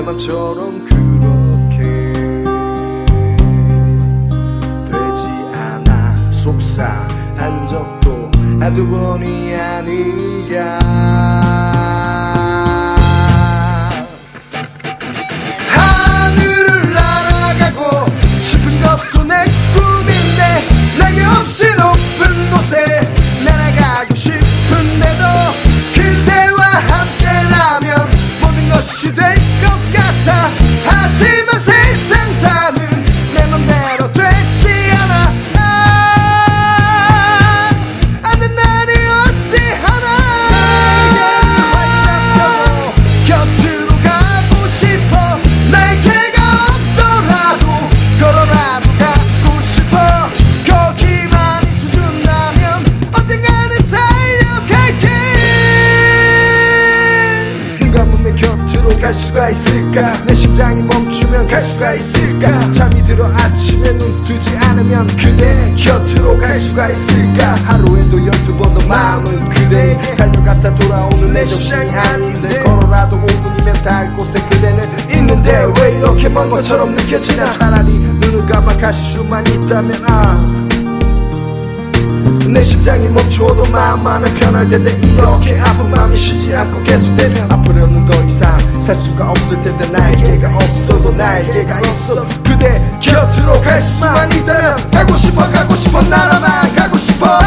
내 맘처럼 그렇게 되지 않아. 속상한 적도 한두 번이 아니야 수가 있을까? 내 심장이 멈추면 갈 수가 있을까? 잠이 들어 아침에 눈 뜨지 않으면 그대 곁으로 갈 수가 있을까? 하루에도 열두 번 더 마음은 그래 달려갔다 돌아오는 내 정신이 아닌데. 걸어라도 5분이면 닿을 곳에 그대는 있는데. 왜 이렇게 먼 것처럼 느껴지나? 차라리 눈을 감아 갈 수만 있다면 아 내 심장이 멈추어도 마음만은 편할 텐데 이렇게 아픈 마음이 쉬지 않고 계속되면 앞으로는 더 이상 살 수가 없을 텐데 날개가 없어도 날개가 있어 그대 곁으로 갈 수만 있다면 가고 싶어 가고 싶어 날아만 가고 싶어